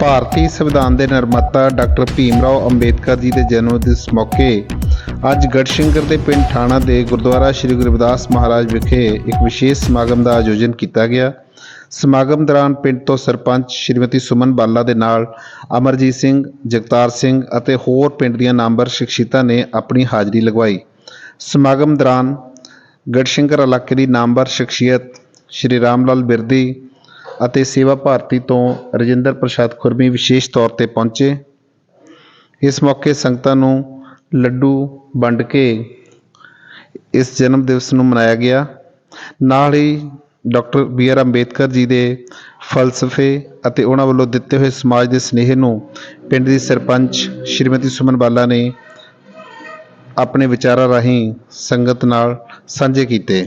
ਭਾਰਤੀ ਸੰਵਿਧਾਨ ਦੇ ਨਿਰਮਾਤਾ ਡਾਕਟਰ ਭੀਮ ਰਾਓ ਅੰਬੇਦਕਰ ਜੀ ਦੇ ਜਨਮ ਦਿਵਸ ਮੌਕੇ ਅੱਜ ਗੜਸ਼ੰਕਰ ਦੇ ਪਿੰਡ ਠਾਣਾ ਦੇ ਗੁਰਦੁਆਰਾ ਸ੍ਰੀ ਗੁਰੂ ਰਵਿਦਾਸ ਮਹਾਰਾਜ ਵਿਖੇ ਇੱਕ ਵਿਸ਼ੇਸ਼ ਸਮਾਗਮ ਦਾ ਆਯੋਜਨ ਕੀਤਾ ਗਿਆ। ਸਮਾਗਮ ਦੌਰਾਨ ਪਿੰਡ ਤੋਂ ਸਰਪੰਚ ਸ਼੍ਰੀਮਤੀ ਸੁਮਨ ਬਾਲਾ ਦੇ ਨਾਲ ਅਮਰਜੀਤ ਸਿੰਘ, ਜਗਤਾਰ ਸਿੰਘ ਅਤੇ ਹੋਰ ਪਿੰਡ ਦੀਆਂ ਨਾਮਵਰ ਸ਼ਖਸੀਅਤਾਂ ਨੇ ਆਪਣੀ ਹਾਜ਼ਰੀ ਲਗਵਾਈ। ਸਮਾਗਮ ਦੌਰਾਨ ਗੜਸ਼ੰਕਰ ਇਲਾਕੇ ਦੀ ਨਾਮਵਰ ਸ਼ਖਸੀਅਤ ਸ਼੍ਰੀ ਰਾਮ ਲਾਲ ਬਿਰਦੀ ਅਤੇ ਸੇਵਾ ਭਾਰਤੀ ਤੋਂ ਰਾਜਿੰਦਰ ਪ੍ਰਸਾਦ ਖੁਰਮੀ ਵਿਸ਼ੇਸ਼ ਤੌਰ ਤੇ ਪਹੁੰਚੇ। ਇਸ ਮੌਕੇ ਸੰਗਤਾਂ ਨੂੰ ਲੱਡੂ ਵੰਡ ਕੇ ਇਸ ਜਨਮ ਦਿਵਸ ਨੂੰ ਮਨਾਇਆ ਗਿਆ। ਨਾਲ ਹੀ doctor B R Ambedkar ji ਦੇ ਫਲਸਫੇ ਅਤੇ ਉਹਨਾਂ ਵੱਲੋਂ ਦਿੱਤੇ ਹੋਏ ਸਮਾਜ ਦੇ ਸਨੇਹ ਨੂੰ ਪਿੰਡ ਦੀ ਸਰਪੰਚ ਸ਼੍ਰੀਮਤੀ ਸੁਮਨ ਬਾਲਾ ਨੇ ਆਪਣੇ ਵਿਚਾਰਾਂ ਰਾਹੀਂ ਸੰਗਤ ਨਾਲ ਸਾਂਝੇ ਕੀਤੇ।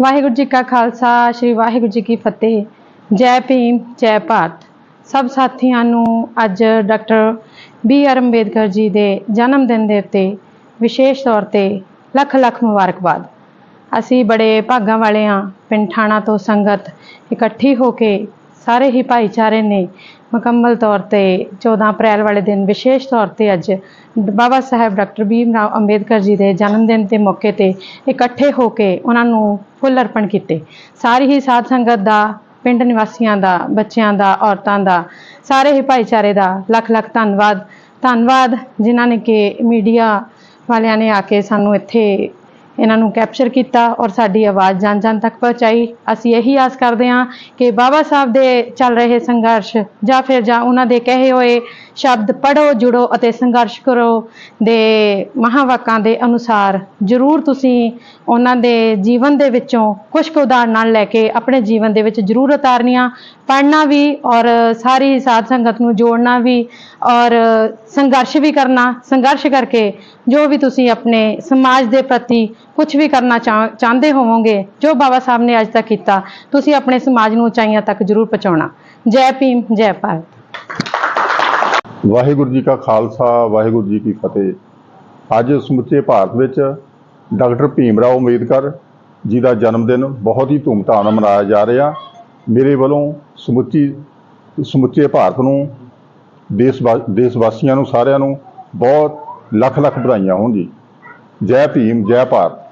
ਵਾਹਿਗੁਰੂ ਜੀ ਕਾ ਖਾਲਸਾ, ਸ੍ਰੀ ਵਾਹਿਗੁਰੂ ਜੀ ਕੀ ਫਤਿਹ। ਜੈ ਭੀਮ, ਜੈ ਭਾਰਤ। ਸਭ ਸਾਥੀਆਂ ਨੂੰ ਅੱਜ doctor B R Ambedkar ji ਦੇ ਜਨਮ ਦਿਨ ਦੇ ਉੱਤੇ ਵਿਸ਼ੇਸ਼ ਤੌਰ ਤੇ ਲੱਖ ਲੱਖ ਮੁਬਾਰਕਬਾਦ। ਅਸੀਂ ਬੜੇ ਭਾਗਾਂ ਵਾਲੇ ਹਾਂ। ਪਿੰਡ ਠਾਣਾ ਤੋਂ ਸੰਗਤ ਇਕੱਠੀ ਹੋ ਕੇ ਸਾਰੇ ਹੀ ਭਾਈਚਾਰੇ ਨੇ ਮੁਕੰਮਲ ਤੌਰ ਤੇ 14 ਅਪ੍ਰੈਲ ਵਾਲੇ ਦਿਨ ਵਿਸ਼ੇਸ਼ ਤੌਰ ਤੇ ਅੱਜ ਬਾਬਾ ਸਾਹਿਬ ਡਾਕਟਰ ਭੀਮ ਰਾਓ ਅੰਬੇਦਕਰ ਜੀ ਦੇ ਜਨਮ ਦਿਨ ਦੇ ਮੌਕੇ ਤੇ ਇਕੱਠੇ ਹੋ ਕੇ ਉਹਨਾਂ ਨੂੰ ਫੁੱਲ ਅਰਪਣ ਕੀਤੇ। ਸਾਰੀ ਹੀ ਸਾਧ ਸੰਗਤ ਦਾ ਪਿੰਡ ਨਿਵਾਸੀਆਂ ਦਾ, ਬੱਚਿਆਂ ਦਾ, ਔਰਤਾਂ ਦਾ, ਸਾਰੇ ਹੀ ਭਾਈਚਾਰੇ ਦਾ ਲੱਖ ਲੱਖ ਧੰਨਵਾਦ। ਧੰਨਵਾਦ ਜਿਨ੍ਹਾਂ ਨੇ ਕਿ ਮੀਡੀਆ ਵਾਲਿਆਂ ਨੇ ਆ ਕੇ ਸਾਨੂੰ ਇੱਥੇ ਇਹਨਾਂ ਨੂੰ ਕੈਪਚਰ ਕੀਤਾ ਔਰ ਸਾਡੀ ਆਵਾਜ਼ ਜਨ ਜਨ ਤੱਕ ਪਹੁੰਚਾਈ। ਅਸੀਂ ਇਹੀ ਆਸ ਕਰਦੇ ਹਾਂ ਕਿ ਬਾਬਾ ਸਾਹਿਬ ਦੇ ਚੱਲ ਰਹੇ ਸੰਘਰਸ਼ ਜਾਂ ਫਿਰ ਜਾਂ ਉਹਨਾਂ ਦੇ ਕਹੇ ਹੋਏ ਸ਼ਬਦ ਪੜੋ ਜੁੜੋ ਅਤੇ ਸੰਘਰਸ਼ ਕਰੋ ਦੇ ਮਹਾਵਾਕਾਂ ਦੇ ਅਨੁਸਾਰ ਜ਼ਰੂਰ ਤੁਸੀਂ ਉਹਨਾਂ ਦੇ ਜੀਵਨ ਦੇ ਵਿੱਚੋਂ ਕੁਝ ਕੁ ਉਦਾਹਰਨਾਂ ਲੈ ਕੇ ਆਪਣੇ ਜੀਵਨ ਦੇ ਵਿੱਚ ਜ਼ਰੂਰ ਉਤਾਰਨੀਆਂ। ਪੜ੍ਹਨਾ ਵੀ ਔਰ ਸਾਰੀ ਸਾਧ ਸੰਗਤ ਨੂੰ ਜੋੜਨਾ ਵੀ ਔਰ ਸੰਘਰਸ਼ ਵੀ ਕਰਨਾ। ਸੰਘਰਸ਼ ਕਰਕੇ ਜੋ ਵੀ ਤੁਸੀਂ ਆਪਣੇ ਸਮਾਜ ਦੇ ਪ੍ਰਤੀ ਕੁਝ ਵੀ ਕਰਨਾ ਚਾਹ- ਚਾਹੁੰਦੇ ਹੋਵੋਗੇ, ਜੋ ਬਾਬਾ ਸਾਹਿਬ ਨੇ ਅੱਜ ਤੱਕ ਕੀਤਾ, ਤੁਸੀਂ ਆਪਣੇ ਸਮਾਜ ਨੂੰ ਉਚਾਈਆਂ ਤੱਕ ਜ਼ਰੂਰ ਪਹੁੰਚਾਉਣਾ। ਜੈ ਭੀਮ, ਜੈ ਭਾਰਤ। ਵਾਹਿਗੁਰੂ ਜੀ ਕਾ ਖਾਲਸਾ, ਵਾਹਿਗੁਰੂ ਜੀ ਕੀ ਫਤਿਹ। ਅੱਜ ਸਮੁੱਚੇ ਭਾਰਤ ਵਿੱਚ ਡਾਕਟਰ ਭੀਮ ਰਾਓ ਅੰਬੇਦਕਰ ਜੀ ਦਾ ਜਨਮ ਦਿਨ ਬਹੁਤ ਹੀ ਧੂਮਧਾਮ ਨਾਲ ਮਨਾਇਆ ਜਾ ਰਿਹਾ। ਮੇਰੇ ਵੱਲੋਂ ਸਮੁੱਚੀ ਸਮੁੱਚੇ ਭਾਰਤ ਨੂੰ, ਦੇਸ਼ ਵਾ- ਦੇਸ਼ ਵਾਸੀਆਂ ਨੂੰ ਸਾਰਿਆਂ ਨੂੰ ਬਹੁਤ ਲੱਖ ਲੱਖ ਵਧਾਈਆਂ ਹੋਣ ਜੀ। ਜੈ ਭੀਮ, ਜੈ ਭਾਰਤ।